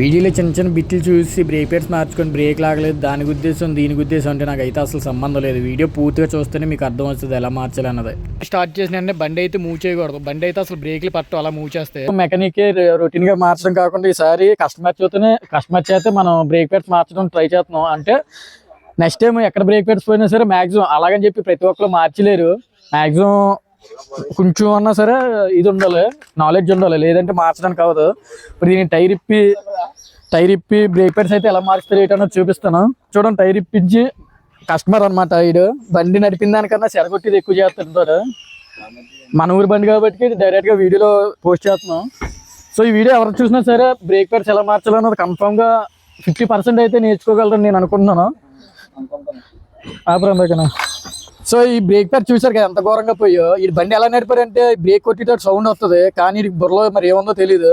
వీడియోలో చిన్న చిన్న బిట్లు చూసి బ్రేక్ పేర్స్ మార్చుకొని బ్రేక్ లాగలేదు. దానికి ఉద్దేశం దీనికి ఉద్దేశం అంటే నాకు అయితే అసలు సంబంధం లేదు. వీడియో పూర్తిగా చూస్తేనే మీకు అర్థం వస్తుంది ఎలా మార్చాలి అన్నది స్టార్ట్ చేసిన వెంటనే బండి అయితే మూవ్ చేయకూడదు. బండి అయితే అసలు బ్రేక్లు పట్టు అలా మూవ్ చేస్తే. మెకానిక్ రొటీన్గా మార్చడం కాకుండా ఈసారి కస్టమర్ చేతనే కస్టమర్ చేతే మనం బ్రేక్ పేర్స్ మార్చడం ట్రై చేస్తున్నాం. అంటే నెక్స్ట్ టైం ఎక్కడ బ్రేక్ పేర్స్ పోయినా సరే మాక్సిమం అలాగని చెప్పి ప్రతి ఒక్కరు మార్చలేరు. మాక్సిమం కొంచెం అన్నా సరే ఇది ఉండాలి నాలెడ్జ్ ఉండాలి లేదంటే మార్చడానికి అవ్వదు. ఇప్పుడు దీని టైర్ ఇప్పి టైర్ ఇప్పి బ్రేక్ పేర్స్ అయితే ఎలా మార్చుతారు ఏంటన్నది చూపిస్తాను. చూడండి టైర్ ఇప్పించి కస్టమర్ అనమాట ఈడు. బండి నడిపిన దానికన్నా సెరగొట్టేది ఎక్కువ చేస్తుంటారు మన ఊరి బండి కాబట్టి డైరెక్ట్గా వీడియోలో పోస్ట్ చేస్తున్నాం. సో ఈ వీడియో ఎవరు చూసినా సరే బ్రేక్ పేర్స్ ఎలా మార్చాలన్నది కన్ఫామ్గా ఫిఫ్టీ పర్సెంట్ అయితే నేర్చుకోగలరని నేను అనుకుంటున్నాను. ఆ దగ్గర సో ఈ బ్రేక్ ప్యాడ్ చూసారు కదా ఎంత ఘోరంగా పోయో. ఈ బండి ఎలా నడిపారంటే బ్రేక్ కొట్టేటట్టు సౌండ్ వస్తుంది కానీ బుర్రలో మరి ఏముందో తెలియదు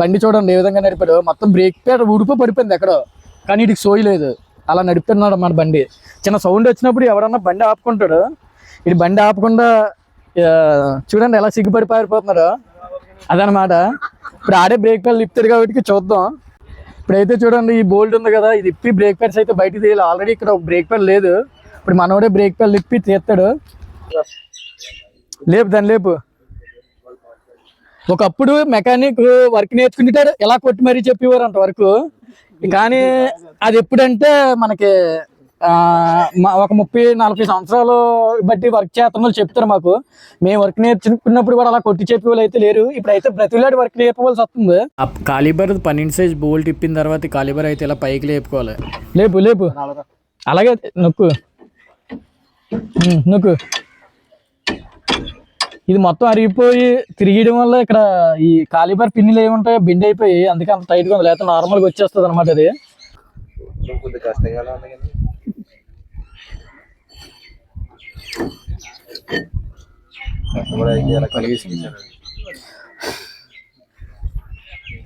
బండి చూడండి ఏ విధంగా నడిపాడు. మొత్తం బ్రేక్ పేర్ ఉడిపో పడిపోయింది ఎక్కడో కానీ వీటికి సోయలేదు అలా నడుపుతున్నాడు మన బండి. చిన్న సౌండ్ వచ్చినప్పుడు ఎవరన్నా బండి ఆపుకుంటాడు. ఇది బండి ఆపకుండా చూడండి ఎలా సిగ్గుపడి పారిపోతున్నాడు. అదనమాట. ఇప్పుడు ఆడే బ్రేక్ ప్యాడ్ లిప్తాడు కాబట్టి చూద్దాం. ఇప్పుడైతే చూడండి ఈ బోల్డ్ ఉంది కదా ఇది ఇప్పి బ్రేక్ ప్యాడ్స్ అయితే బయట తీయాలి. ఆల్రెడీ ఇక్కడ బ్రేక్ ప్యాడ్ లేదు. ఇప్పుడు మనోడే బ్రేక్ పేర్ ఇప్పి తీస్తాడు. లేపు దాన్ని లేపు. ఒకప్పుడు మెకానిక్ వర్క్ నేర్చుకుంటాడు ఎలా కొట్టి మరీ చెప్పేవారు అంత వరకు. కానీ అది ఎప్పుడంటే మనకి ఒక ముప్పై నలభై సంవత్సరాలు బట్టి వర్క్ చేస్తున్న వాళ్ళు చెప్తారు మాకు. మేము వర్క్ నేర్చుకున్నప్పుడు కూడా అలా కొట్టి చెప్పే వాళ్ళు అయితే లేరు. ఇప్పుడు అయితే ప్రతిలాడి వర్క్ నేర్పవలసి వస్తుంది. కాలిబర్ పన్నెండు సైజ్ బోల్ట్ ఇప్పిన తర్వాత కాలిబర్ అయితే ఇలా పైకి లేపుకోవాలి. లేపు లేపు. అలాగే నొక్కు. నొక్కు. ఇది మొత్తం అరిగిపోయి తిరిగడం వల్ల ఇక్కడ ఈ కాలిబర్ పిన్నులు ఏముంటాయో బెండ్ అయిపోయి అందుకే అంత టైట్గా ఉంది. లేకపోతే నార్మల్గా వచ్చేస్తుంది అనమాట అది. కొద్దిగా కష్టంగానే ఉంది కానీ కష్టపడి అయితే అలా కలిగేసుకుంటాను ఎప్పుడా షార్ట్ చేసాను షార్టింగ్ మాట్లాడకూడదు అప్పుడు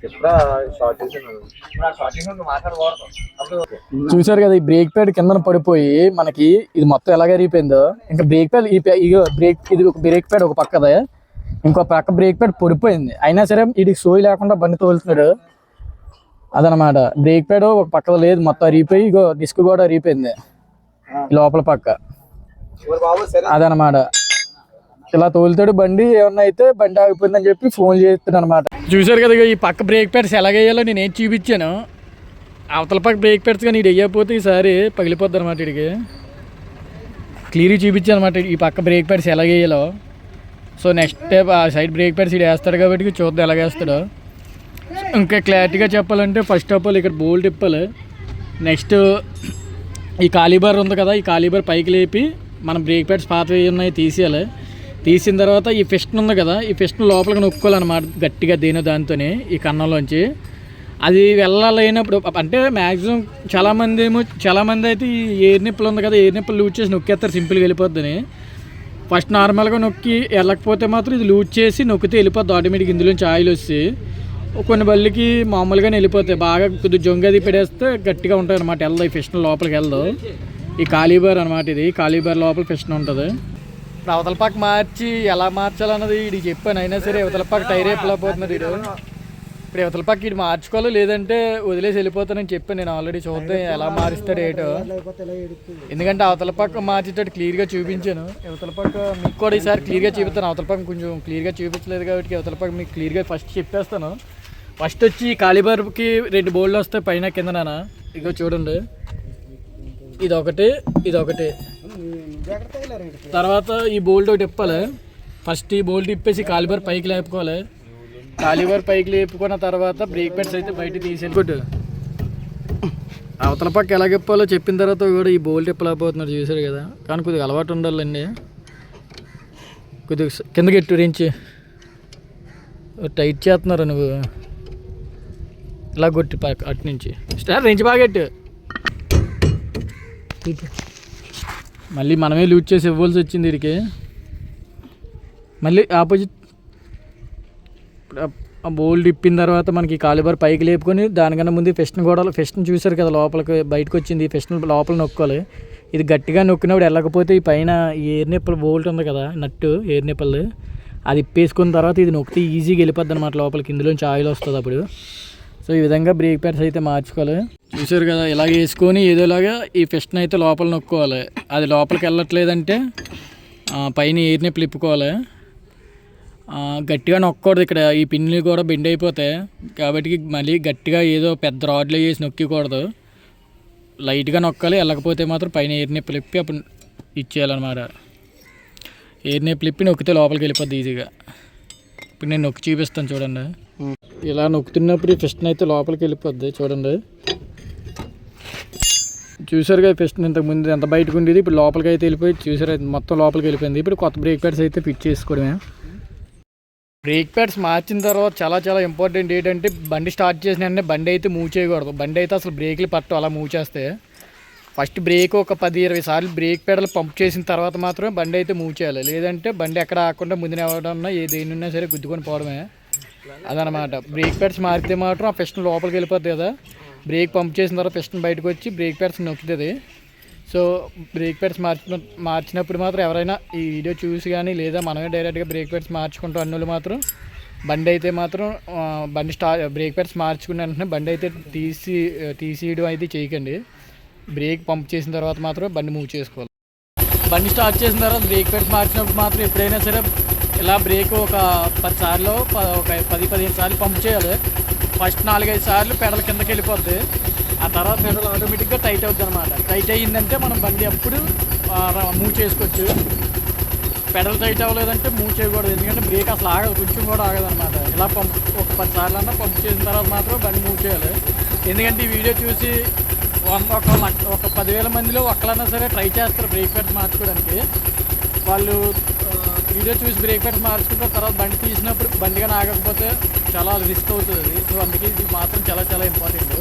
చూసారు కదా ఈ బ్రేక్ ప్యాడ్ కిందన పడిపోయి మనకి ఇది మొత్తం ఎలాగ అరిగిపోయిందో ఇంకా బ్రేక్ ప్యాడ్ ఈ బ్రేక్ ఇది ఒక బ్రేక్ ప్యాడ్ ఒక పక్కదే. ఇంకో పక్క బ్రేక్ ప్యాడ్ పడిపోయింది. అయినా సరే ఇది సోయి లేకుండా బండి తోలుతున్నాడు. అదనమాట. బ్రేక్ ప్యాడ్ ఒక పక్కన లేదు. మొత్తం అరిగిపోయి ఇగో డిస్క్ కూడా అరిగిపోయింది లోపల పక్క. ఎవరు బాబు సరే అదనమాట. ఇలా తోలుతాడు బండి. ఏమన్నా అయితే బండి ఆగిపోయిందని చెప్పి ఫోన్ చేస్తాడు అనమాట చూశారు కదా ఈ పక్క బ్రేక్ ప్యాడ్స్ ఎలాగేయాలో నేను ఏం చూపించాను. అవతల పక్క బ్రేక్ ప్యాడ్స్ కానీ ఇది వేయకపోతే ఈసారి పగిలిపోద్ది అనమాట ఇడికి క్లియర్గా చూపించాను అనమాట ఈ పక్క బ్రేక్ ప్యాడ్స్ ఎలాగేయాలో సో నెక్స్ట్ టైప్ ఆ సైడ్ బ్రేక్ ప్యాడ్స్ ఇది వేస్తాడు కాబట్టి చూద్దాం ఎలాగేస్తాడో ఇంకా క్లారిటీగా చెప్పాలంటే ఫస్ట్ ఆఫ్ ఆల్ ఇక్కడ బోల్ట్ ఇప్పాలి నెక్స్ట్ ఈ కాలీబార్ ఉంది కదా ఈ కాలీబార్ పైకి లేపి మనం బ్రేక్ ప్యాడ్స్ పాత ఉన్నాయి తీసేయాలి. తీసిన తర్వాత ఈ ఫిస్ట్న్ ఉంది కదా ఈ ఫిష్ను లోపలికి నొక్కోవాలన్నమాట గట్టిగా దేని దానితోనే ఈ కన్నంలోంచి. అది వెళ్ళలేనప్పుడు అంటే మ్యాక్సిమం చాలామంది ఏమో చాలామంది అయితే ఈ ఎయిర్ నిప్పులు ఉంది కదా ఎయిర్ నిప్పులు లూజ్ చేసి నొక్కేస్తారు సింపుల్గా వెళ్ళిపోద్దని. ఫస్ట్ నార్మల్గా నొక్కి వెళ్ళకపోతే మాత్రం ఇది లూజ్ చేసి నొక్కితే వెళ్ళిపోద్ది ఆటోమేటిక్ ఇందులోంచి ఆయిల్ వచ్చి కొన్ని బళ్ళకి మామూలుగానే వెళ్ళిపోతాయి బాగా కొద్దిగా జొంగది పెడేస్తే గట్టిగా ఉంటాయి అనమాట వెళ్దాం ఈ ఫిష్ను లోపలికి వెళ్దాం. ఈ కాలీబార్ అనమాట ఇది కాలీబార్ లోపల ఫిష్ను ఉంటుంది. అవతల పక్క మార్చి ఎలా మార్చాలన్నది ఇది చెప్పాను అయినా సరే అవతల పక్క టైర్ అయిపోతున్నది ఇది ఇప్పుడు అవతల పక్క ఇది మార్చుకోవాలి లేదంటే వదిలేసి వెళ్ళిపోతానని చెప్పాను నేను ఆల్రెడీ చూద్దాం ఎలా మారుస్తాడు ఏటో. ఎందుకంటే అవతల పక్క మార్చేటట్టు క్లియర్గా చూపించాను. అవతల పక్క మీకు కూడా ఈసారి క్లియర్గా చూపిస్తాను. అవతల పక్క కొంచెం క్లియర్గా చూపించలేదు కాబట్టి అవతల పక్క మీకు క్లియర్గా ఫస్ట్ చెప్పేస్తాను. ఫస్ట్ వచ్చి కాలిబర్కి రెండు బోల్డ్లు వస్తాయి పైన కిందన ఇగో చూడండి. ఇది ఒకటి ఇది ఒకటి తర్వాత ఈ బోల్ట్ ఒకటి ఇప్పాలి ఫస్ట్ ఈ బోల్ట్ ఇప్పేసి కాలిబర్ పైకి లేపుకోవాలి. కాలిబర్ పైకి లేపుకున్న తర్వాత బ్రేక్ ప్యాడ్స్ అయితే బయట తీసేది అవతల పక్క ఎలా ఇప్పాలో చెప్పిన తర్వాత కూడా ఈ బోల్ట్ ఇప్పలేకపోతున్నారు చూసారు కదా. కానీ కొద్దిగా అలవాటు ఉండాలండి. కొద్దిగా కిందకి ఎట్టు రించి టైట్ చేస్తున్నారు నువ్వు ఇలా కొట్టి పక్క అటు నుంచి. స్టార్ రించి బాగా ఎట్టు. మళ్ళీ మనమే లూజ్ చేసి ఇవ్వాల్సి వచ్చింది వీరికి మళ్ళీ ఆపోజిట్ ఆ- ఆ బోల్డ్ ఇప్పిన తర్వాత మనకి కాలిబర్ పైకి లేపుకొని దానికన్నా ముందు ఫెస్ట్ని కూడా ఫెస్ట్ని చూశారు కదా లోపలికి బయటకు వచ్చింది. ఫెస్ట్ని లోపల నొక్కాలి. ఇది గట్టిగా నొక్కినప్పుడు వెళ్ళకపోతే ఈ పైన ఈ ఎయిర్ బోల్ట్ ఉంది కదా నట్టు ఎయిర్ నిప్పలు అది ఇప్పేసుకున్న తర్వాత ఇది నొక్కితే ఈజీగా వెళ్ళిపోద్ది అనమాట లోపలికి. ఇందులోంచి ఆయిల్ వస్తుంది అప్పుడు. సో ఈ విధంగా బ్రేక్ ప్యాడ్స్ అయితే మార్చుకోవాలి. చూసారు కదా ఇలాగ వేసుకొని ఏదోలాగా ఈ ఫిస్ట్ని అయితే లోపల నొక్కోవాలి. అది లోపలికి వెళ్ళట్లేదంటే పైన ఎయిర్ని ప్లిప్పుకోవాలి గట్టిగా నొక్కకూడదు ఇక్కడ. ఈ పిన్లు కూడా బెండ్ అయిపోతాయి. కాబట్టి మళ్ళీ గట్టిగా ఏదో పెద్ద రాడ్లు వేసి నొక్కకూడదు. లైట్గా నొక్కాలి. వెళ్ళకపోతే మాత్రం పైన ఎయిర్ని ఫ్లిప్పి అప్పుడు ఇచ్చేయాలన్నమాట. ఎయిర్ని ఫ్లిప్పి నొక్కితే లోపలికి వెళ్ళిపోద్ది ఈజీగా. ఇప్పుడు నేను నొక్కి చూపిస్తాను చూడండి. ఇలా నొక్కుతున్నప్పుడు ఈ ఫిస్ట్ని అయితే లోపలికి వెళ్ళిపోద్ది చూడండి. చూసారు కదా ఫిస్ట్ ఇంతకు ముందు ఎంత బయటకు ఉండేది? ఇప్పుడు లోపలికి అయితే వెళ్ళిపోయి చూసారు అయితే మొత్తం లోపలికి వెళ్ళిపోయింది. ఇప్పుడు కొత్త బ్రేక్ ప్యాడ్స్ అయితే ఫిట్ చేసుకోవడమే. బ్రేక్ ప్యాడ్స్ మార్చిన తర్వాత చాలా చాలా ఇంపార్టెంట్ ఏంటంటే బండి స్టార్ట్ చేసిన వెంటనే బండి అయితే మూవ్ చేయకూడదు. బండి అయితే అసలు బ్రేక్లు పట్టు అలా మూవ్ చేస్తే. ఫస్ట్ బ్రేక్ ఒక పది ఇరవై సార్లు బ్రేక్ పెడలు పంప్ చేసిన తర్వాత మాత్రమే బండి అయితే మూవ్ చేయాలి. లేదంటే బండి ఎక్కడ ఆకుండా ముందున ఎవడన్నా ఏ దేనిన్నా సరే గుద్దుకొని పోవడమే. అదనమాట. బ్రేక్ ప్యాడ్స్ మారితే మాత్రం ఆ పిస్టన్ లోపలికి వెళ్ళిపోద్ది కదా. బ్రేక్ పంప్ చేసిన తర్వాత పిస్టన్ బయటకు వచ్చి బ్రేక్ ప్యాడ్స్ నొక్కుతుంది. సో బ్రేక్ ప్యాడ్స్ మార్చిన మార్చినప్పుడు మాత్రం ఎవరైనా ఈ వీడియో చూసి కానీ లేదా మనమే డైరెక్ట్గా బ్రేక్ ప్యాడ్స్ మార్చుకుంటాం అన్నోళ్ళు మాత్రం బండి అయితే మాత్రం బండి స్టా బ్రేక్ ప్యాడ్స్ మార్చుకున్న వెంటనే బండి అయితే తీసి తీసేయడం అయితే చేయకండి. బ్రేక్ పంప్ చేసిన తర్వాత మాత్రం బండి మూవ్ చేసుకోవాలి. బండి స్టార్ట్ చేసిన తర్వాత బ్రేక్ ప్యాడ్స్ మార్చినప్పుడు మాత్రం ఎప్పుడైనా సరే ఇలా బ్రేక్ ఒక పది సార్లు ఒక పది పదిహేను సార్లు పంప్ చేయాలి. ఫస్ట్ నాలుగైదు సార్లు పెడల కిందకి వెళ్ళిపోద్ది. ఆ తర్వాత పెడల్ ఆటోమేటిక్గా టైట్ అవుద్ది అనమాట టైట్ అయ్యిందంటే మనం బండి అప్పుడు మూవ్ చేసుకోవచ్చు. పెడల్ టైట్ అవ్వలేదంటే మూవ్ చేయకూడదు. ఎందుకంటే బ్రేక్ అసలు ఆగదు కొంచెం కూడా ఆగదు అనమాట ఇలా పంప్ ఒక పది సార్లు అన్నా పంప్ చేసిన తర్వాత మాత్రం బండి మూవ్ చేయాలి. ఎందుకంటే ఈ వీడియో చూసి వంద ఒక ఒక పదివేల మందిలో ఒక్కలన్నా సరే ట్రై చేస్తారు బ్రేక్ ప్యాడ్స్ మార్చుకోవడానికి. వాళ్ళు వీడియో చూసి బ్రేక్ పెట్టి మార్చుకుంటే తర్వాత బండి తీసినప్పుడు బండిగా ఆగకపోతే చాలా రిస్క్ అవుతుంది. అది సో అందుకే ఇది మాత్రం చాలా చాలా ఇంపార్టెంట్.